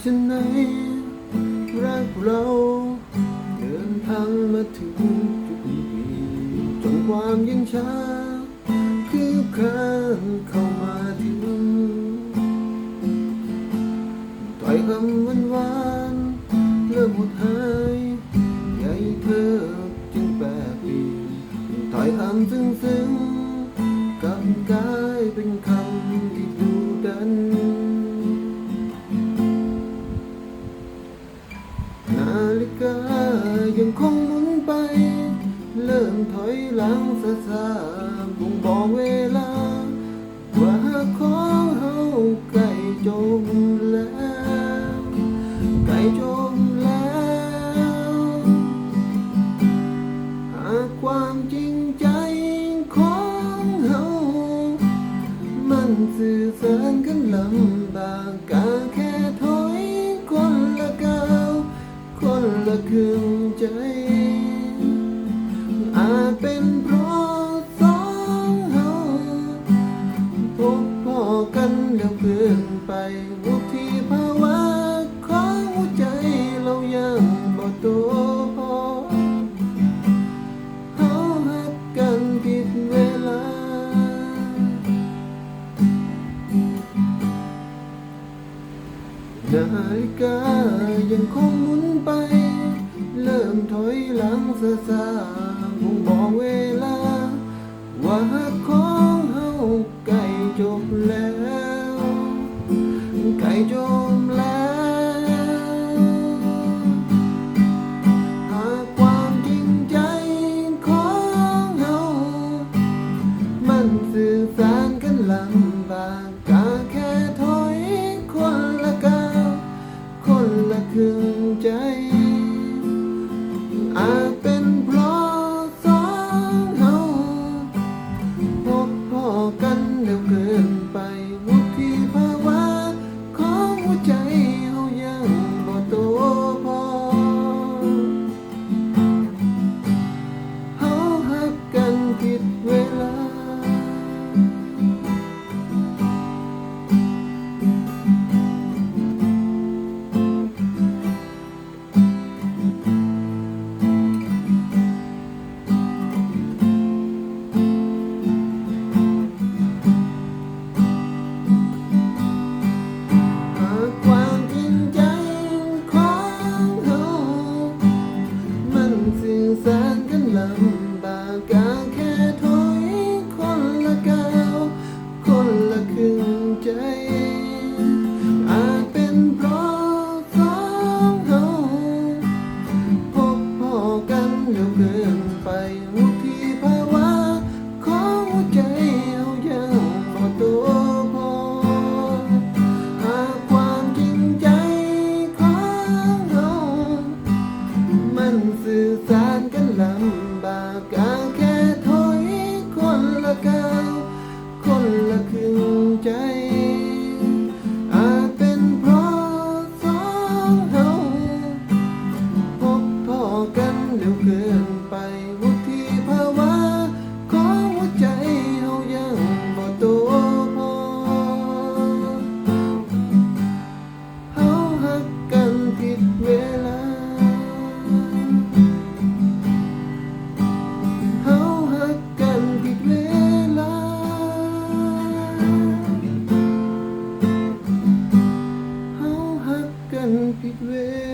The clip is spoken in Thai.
เหตุฉันไหนรักเราเดินทางมาถึงจุดนี้จนความเยังช้าคือครานเข้ามาถึงต่อยคำหวานหวานเริ่มหดหายใหญ่เธอจึงแปรเปลี่ยนต่อยคำซึ้งซึ้งกลับกลายเป็นคำายังคงหมุนไป เริ่มถอยหลังซาซาๆบ่งบอกเวลา ว่าของเฮาใกล้จบแล้วใกล้จบแล้วหากความจริงใจของเฮามันสื่อสารกันลำบากกาแงคงหมุนไป เริ่มถอยหลังซาซาๆบ่งบอกเวลา ว่าของเฮาไก่จบแล้ว ไก่จบ อ มันสื่อสารกันลำบากกาแค่ถอยคนละก้าวคนละครึ่งใจ อาจเป็นเพราะสองเราพบพอกันเร็วเกินไป เฮ